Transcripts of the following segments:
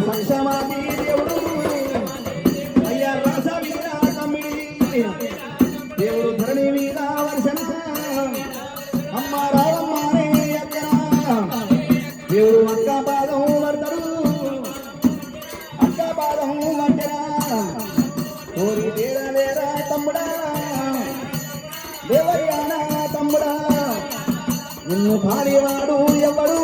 సక్షమాది దేవుడు అయ్యా రాస వీరా తమ్మిడి దేవుడు ధరణి మీద వర్షన అమ్మ రావమ్మానే అక్కన దేవుడు అక్క పాదం వర్తడు అక్క పాదం వంటనా కోరి తీరా లేరా తమ్ముడా దేవయ్యానా తమ్ముడా నిన్ను పాడేవాడు ఎవడు?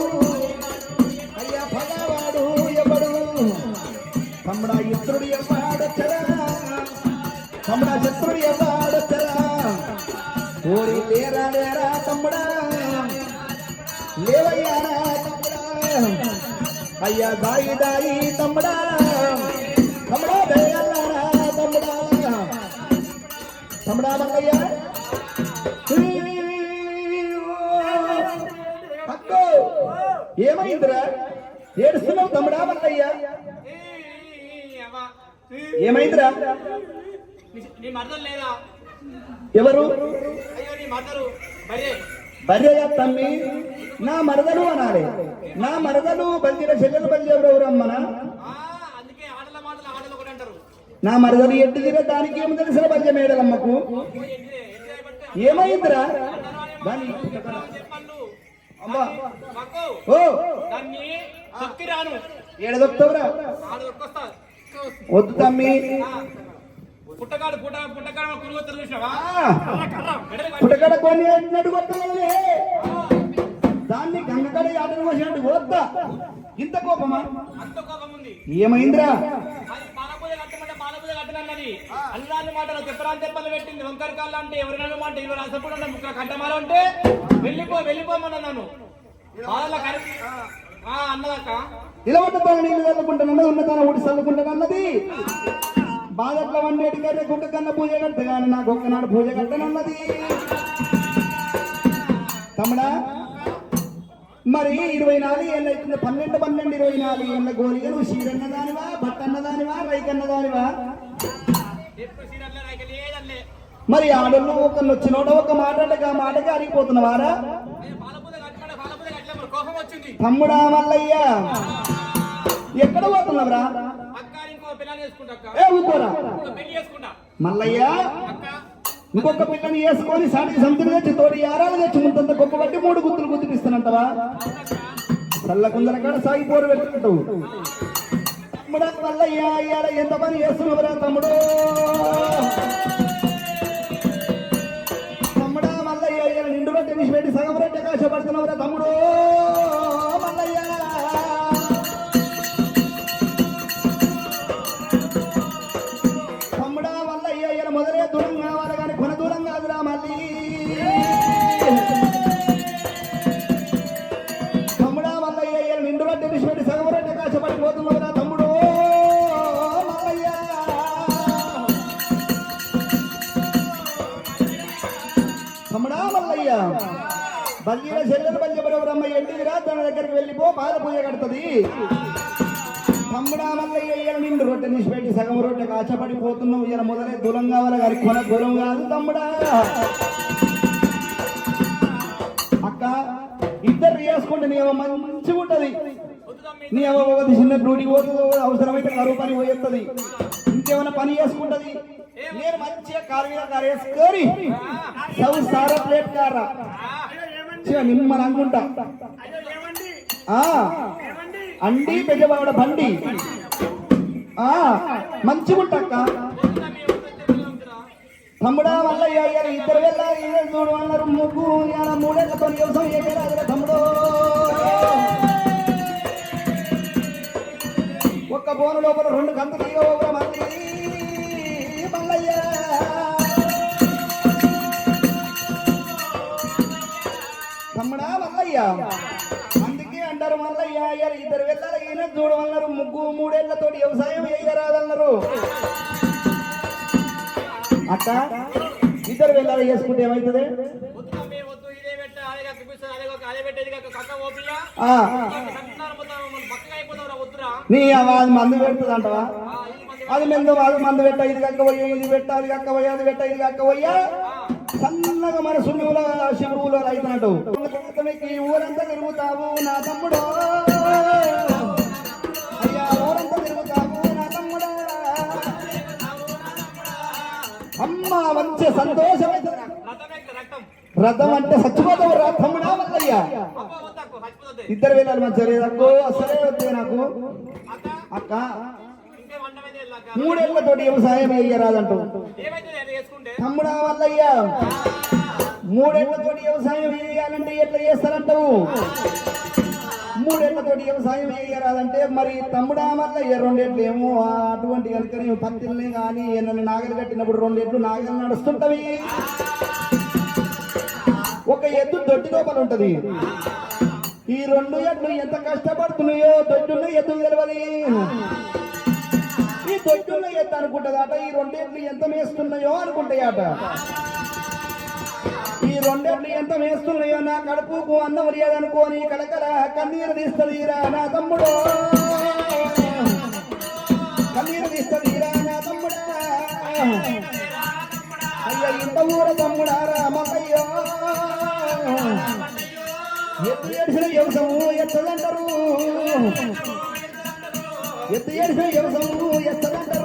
తమ్ముడా శత్రుడు ఎవడొచ్చరా ఓరి లేరా లేరా తమ్ముడా లేవయ్యారా తమ్ముడా అయ్యా దాయి దాయి తమ్ముడా తమ్ముడా వేయల్లారా తమ్ముడా తమ్ముడా మల్లయ్య అక్కో ఏమైందిరా ఏడుస్తున్నావు తమ్ముడా మల్లయ్య ఏమైందిరా నీ మరదలు లేదా? ఎవరు? అయ్యో నీ మరదలు. బరే బర్రెయ తమ్మి నా మరదలు అనాలి. నా మరదలు బల్దిన చెల్లెలు బల్లి ఎవరెవరు అమ్మనా? ఆ, అందుకే మాటలు అంటారు. నా మరదలు ఎట్టు తీర దానికి ఏమి తెలిసిన బల్య మేడలమ్మకు? ఏమైందిరా? దాని అమ్మా ఓ. దాన్ని రాను. దొరికొస్తా వద్దు తమ్మి. పుట్టగాడు పుట్ట చూసినావా? వేసినట్టు దాన్ని గంగకడ ఆటలు పోసినట్టు ఇంత కోపమా? అంత కోపం ఉంది ఏమైందిరా? అది పాలపూజ కట్టమంటే పాలపూజ కట్టనన్నది. అల్లాని మాటలు తెప్పరాని తెప్పలు పెట్టింది. వంకర కాళ్ళు అంటే ఎవరినైనా మాట ఇరవై రాసప్పుడు ముక్క కట్టమాల అంటే వెళ్ళిపో వెళ్ళిపోమన్నా నన్ను. బాధల కరి ఆ. అన్నదక్క. ఇలా నీళ్ళు ఉన్నతాన ఊడి చల్లుకుంటానన్నది బాధట్ల వండేటి కర్రె గుడ్డ కన్న పూజ కడితే కానీ నాకు ఒక్కనాడు పూజ కట్టనన్నది తమ్ముడా మరి ఇరవై నాలుగు ఏళ్ళు అవుతుంది పన్నెండు పన్నెండు ఇరవై నాలుగు ఏళ్ళ గోలిగా నువ్వు షీరన్న దానివా బట్టన్న దానివా రైకన్న దానివా? మరి ఆడళ్ళు ఒకళ్ళు వచ్చినోడ ఒక మాట అంటే ఆ మాటగా అరిగిపోతున్నావారా తమ్ముడా మల్లయ్య ఎక్కడ పోతున్నావురా అక్క ఇంకో పిల్లని చేసుకుంటా అక్క ఏ ఊకోరా మల్లయ్య ఇంకొక పిల్లని వేసుకొని సాటికి సంతులు తెచ్చి తోడి యారాలు తెచ్చి ముంతంత గొప్ప బట్టి మూడు గుర్తులు గుర్తుపిస్తానంటవా చల్ల కుందర కాడ సాగిపోరు పెట్టుకుంటావు. తమ్ముడా మల్లయ్య ఇయ్యాల ఎంత పని చేస్తున్నావురా తమ్ముడు? తమ్ముడా మల్లయ్య ఇయ్యాల నిండు రొట్టె తీసి పెట్టి సగం రొట్టె కాశపడుతున్నావురా తమ్ముడు? తమ్ముడా మల్లయ్య చెల్లెలు బల్లి బ్రహ్మ ఎంటిదిరా తన దగ్గరికి వెళ్ళిపో పాద పూజ కడుతుంది. తమ్ముడా మల్లయ్య ఇయ్యాల నిండు రొట్టె నిష్పెట్టి సగం రొట్టె కాచపడిపోతున్నావు ఇయ్యాల మొదలే దూరం కావాలి గారి కొన దూరం కాదు తమ్ముడా. అక్క ఇద్దరు చేసుకుంటే నీ మంచిగా ఉంటది. నీ అవ్వ ఒకటి చిన్న డ్యూటీ పోతుంది అవసరమైతే కరువు పని పోయేస్తుంది ఇంకేమైనా పని చేసుకుంటది? నేను మంచిగా కారు మీద వేసుకొని సౌ సార ప్లేట్ కారా. చిన్న నిమ్మని అనుకుంటా ఆ, అండి పెద్దబావిడ బండి. ఆ మంచిగా ఉంటాక్క తమ్ముడా వల్ల ఇయ్యాల ఇద్దరు వెళ్ళారు చూడు అన్నారు ముగ్గు ఇవాళ మూడేళ్ళతో వ్యవసాయం చేయరాదురా తమ్ముడు. ఒక్క బోను లోపల రెండు గంటలు అందుకే అంటారు మళ్ళీ ఇయ్యాల ఇద్దరు వెళ్ళాలి అయినా చూడమన్నారు. ముగ్గు మూడేళ్ళతో వ్యవసాయం వేయరాదన్నారు. అక్క ఇద్దరు వెళ్ళాలి చేసుకుంటే ఏమవుతుంది నీ అది మందు పెడుతుంది అంటవా? అది మెందు అది మందు పెట్ట ఇది కక్క పోయి ఇది పెట్ట అది కక్క పోయి అది పెట్ట ఇది కక్క పోయా సన్నగా మన సున్నుల శివుల రైతునట్టు ఊరంతా తిరుగుతావు నా తమ్ముడు. అయ్యా ఊరంతా తిరుగుతావు నా తమ్ముడా. అమ్మ మంచి సంతోషం రథం అంటే సచ్చిపోతావు రా తమ్ముడా వద్దయ్యా. ఇద్దరు వేలాలు మంచి నాకు అసలే వద్దే నాకు. అక్క మూడేళ్ళతోటి వ్యవసాయం వేయరాదంటూ తమ్ముడా మల్లయ్య మూడేళ్ళతోటి వ్యవసాయం వేయాలంటే ఎట్లా చేస్తారంటావు? మూడేళ్ళతోటి వ్యవసాయం వేయరాదంటే మరి తమ్ముడా మల్లయ్య రెండేట్లు ఏమో అటువంటి కనుక నేను పత్తిల్ని కానీ నన్ను నాగలు కట్టినప్పుడు రెండేట్లు నాగలు నడుస్తుంటవి. ఒక ఎద్దు దొడ్డి లోపల ఉంటది. ఈ రెండు ఎడ్లు ఎంత కష్టపడుతున్నాయో దొడ్డున్న ఎద్దు తెలవదు. దొడ్డున్న అనుకుంటుందట ఈ రెండింటిని ఎంత మేస్తున్నాయో అనుకుంటాయట ఈ రెండింటిని ఎంత మేస్తున్నాయో నా కడుపుకు అన్నం అనుకోని కలకల కన్నీరు తీస్తదిరా నా తమ్ముడు కన్నీరు తీస్తదిరా నా తమ్ముడా అయ్యా ఇంత ఊర తమ్ముడా రామయ్యో ఎత్తు ఏడిసిన వ్యవసము ఎత్తదంటారు ఎత్తు ఏడిసిన వ్యవసము ఎత్తదంటారు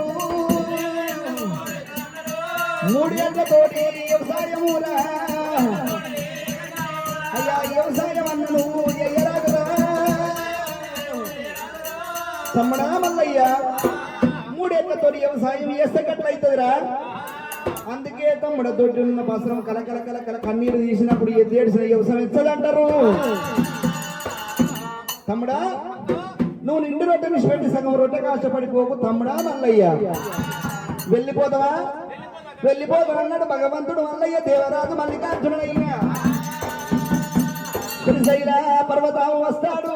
మూడేళ్ళతోటి వ్యవసాయమురా అయ్యా వ్యవసాయం అన్న నువ్వు ఎయ్యరాదురా తమ్ముడా మల్లయ్య మూడేళ్ళతోటి వ్యవసాయం చేస్తే గట్లయితుందిరా. అందుకే తమ్ముడ తోటి ఉన్న పసరం కలకల కలకల కన్నీరు తీసినప్పుడు ఏ తేడిసిన వ్యవసాయం ఇచ్చదంటారు తమ్ముడా నువ్వు నిండు రొట్టె మిషి పెట్టి సగం రొట్టె కష్టపడిపోకు తమ్ముడా మల్లయ్య. వెళ్ళిపోతావా? వెళ్ళిపోతావు భగవంతుడు మల్లయ్య దేవరాజు మల్లికార్జునయ్య శ్రీశైల పర్వతం వస్తాడు.